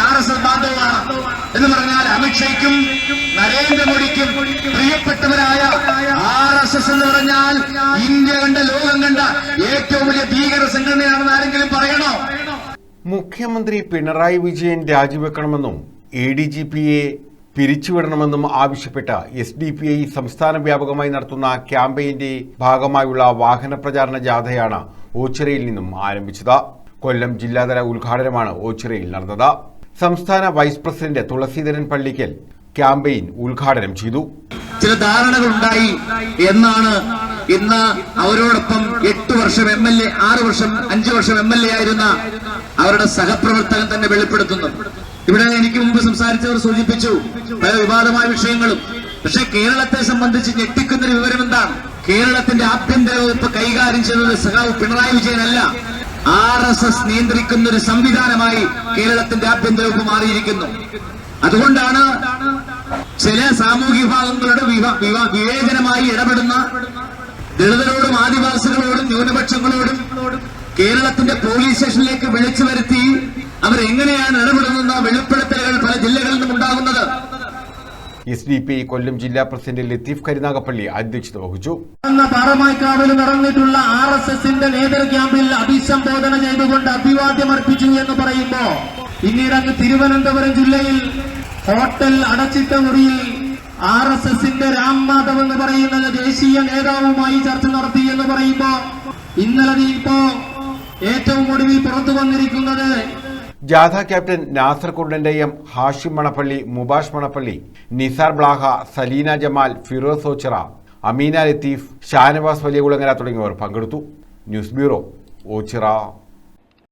R S S ബാന്ധവമാണ് എന്ന് പറഞ്ഞാൽ അമിത്ഷയ്ക്കും നരേന്ദ്രമോദിക്കും പ്രിയപ്പെട്ടവരായ ആർ എസ് എസ് എന്ന് പറഞ്ഞാൽ ഇന്ത്യ കണ്ട ലോകം കണ്ട ഏറ്റവും വലിയ ഭീകര സംഘടനയാണെന്ന് ആരെങ്കിലും പറയണോ? മുഖ്യമന്ത്രി പിണറായി വിജയൻ രാജിവെക്കണമെന്നും എ ഡി ജി പിയെ പിരിച്ചുവിടണമെന്നും ആവശ്യപ്പെട്ട് എസ് ഡി പി ഐ സംസ്ഥാന വ്യാപകമായി നടത്തുന്ന ക്യാമ്പയിന്റെ ഭാഗമായുള്ള വാഹന പ്രചാരണ ജാഥയാണ് ഓച്ചിറയിൽ നിന്നും ആരംഭിച്ചത്. കൊല്ലം ജില്ലാതല ഉദ്ഘാടനമാണ് ഓച്ചിറയിൽ നടന്നത്. സംസ്ഥാന vice president Thulaseedharan Pallikkal campaign ഉദ്ഘാടനം ചെയ്തു. ചില ധാരണകൾ ഉണ്ടായി എന്നാണ് ഇന്ന് അവരോടൊപ്പം എട്ട് വർഷം എം എൽ എ ആറ് വർഷം അഞ്ചു വർഷം എം എൽ എ ആയിരുന്ന അവരുടെ സഹപ്രവർത്തകൻ തന്നെ വെളിപ്പെടുത്തുന്നു. ഇവിടെ എനിക്ക് മുമ്പ് സംസാരിച്ചവർ സൂചിപ്പിച്ചു പല വിവാദമായ വിഷയങ്ങളും. പക്ഷെ കേരളത്തെ സംബന്ധിച്ച് ഞെട്ടിക്കുന്നൊരു വിവരം എന്താണ് കേരളത്തിന്റെ ആഭ്യന്തര വകുപ്പ് കൈകാര്യം ചെയ്തത് സഖാവ് പിണറായി വിജയനല്ല ആർ എസ് എസ് നിയന്ത്രിക്കുന്ന ഒരു സംവിധാനമായി കേരളത്തിന്റെ ആഭ്യന്തര വകുപ്പ് മാറിയിരിക്കുന്നു. അതുകൊണ്ടാണ് ചില സാമൂഹ്യ വിഭാഗങ്ങളുടെ വിവ- വിവ- വിവേചനമായി ഇടപെടുന്ന ദളിതരോടും ആദിവാസികളോടും ന്യൂനപക്ഷങ്ങളോടും കേരളത്തിന്റെ പോലീസ് സ്റ്റേഷനിലേക്ക് വിളിച്ചു വരുത്തി അവരെങ്ങനെയാണ് ഇടപെടുന്നതെന്ന് വെളിപ്പെടുത്തലുകൾ പല ജില്ലകളിൽ നിന്നും ഉണ്ടാകുന്നത് എസ് ഡി പി കൊല്ലം ജില്ലാ പ്രസിഡന്റ് ലത്തീഫ് കരുനാഗപ്പള്ളി അധ്യക്ഷത വഹിച്ചു. നടന്നിട്ടുള്ള ആർ എസ് എസിന്റെ നേതൃ ക്യാമ്പിൽ അഭിസംബോധന ചെയ്തുകൊണ്ട് അഭിവാദ്യം അർപ്പിച്ചു എന്ന് പറയുമ്പോ പിന്നീട് അങ്ങ് തിരുവനന്തപുരം ജില്ലയിൽ ഹോട്ടൽ അടച്ചിട്ട മുറിയിൽ ആർ എസ് എസിന്റെ രാം മാധവ് എന്ന് പറയുന്ന ദേശീയ നേതാവുമായി ചർച്ച നടത്തി എന്ന് പറയുമ്പോ ഇന്നലെ ഇപ്പോ ഏറ്റവും ഒടുവിൽ പുറത്തു വന്നിരിക്കുന്നത് ജാഥ ക്യാപ്റ്റൻ നാസർ കുണ്ടന്റെയം ഹാഷിം മണപ്പള്ളി മുബാഷ് മണപ്പള്ളി നിസാർ ബ്ലാഹ സലീന ജമാൽ ഫിറോസ് ഓച്ചിറ അമീന ലത്തീഫ് ഷാനവാസ് വലിയകുളങ്ങര തുടങ്ങിയവർ പങ്കെടുത്തു. News bureau Ochira.